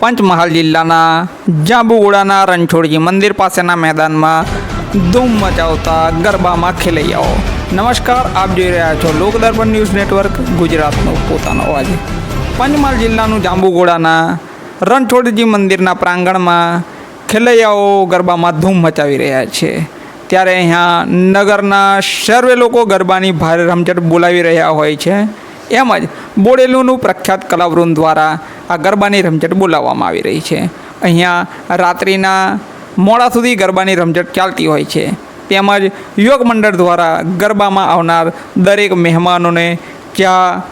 પંચમહાલ જિલ્લાના જાંબુગોડાના રણછોડજી મંદિર પાસેના મેદાનમાં ધૂમ મચાવતા ગરબામાં ખેલૈયાઓ. નમસ્કાર, આપ જોઈ રહ્યા છો લોકદર્પણ ન્યૂઝ નેટવર્ક, ગુજરાતનો પોતાનો અવાજ. પંચમહાલ જિલ્લાનું જાંબુગોડાના રણછોડજી મંદિરના પ્રાંગણમાં ખેલૈયાઓ ગરબામાં ધૂમ મચાવી રહ્યા છે. ત્યારે અહીંયા નગરના સર્વે લોકો ગરબાની ભારે રમઝટ બોલાવી રહ્યા હોય છે. એમ જ બોડેલુનું પ્રખ્યાત કલાવૃંદ દ્વારા આ ગરબાની રમઝટ બોલાવવામાં આવી રહી છે. અહીંયા રાત્રિના મોડા સુધી ગરબાની રમઝટ ચાલતી હોય છે. તેમજ યોગ મંડળ દ્વારા ગરબામાં આવનાર દરેક મહેમાનોને ચા,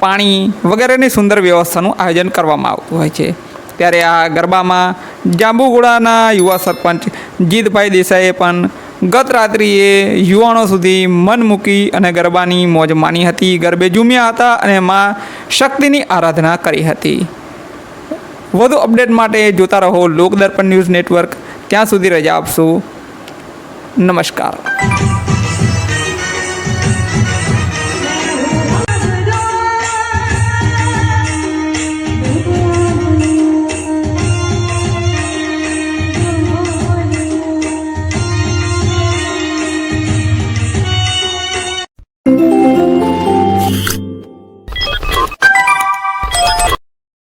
પાણી વગેરેની સુંદર વ્યવસ્થાનું આયોજન કરવામાં આવતું હોય છે. ત્યારે આ ગરબામાં જાંબુગોડાના યુવા સરપંચ જીતભાઈ દેસાઈએ પણ ગત રાત્રિએ યુવાનો સુધી મન મૂકી અને ગરબાની મોજ માણી હતી. ગરબે ઝૂમ્યા હતા અને માં શક્તિની આરાધના કરી હતી. વધુ અપડેટ માટે જોતા રહો લોકદર્પણ ન્યૂઝ નેટવર્ક. ત્યાં સુધી રજા આપશું. નમસ્કાર.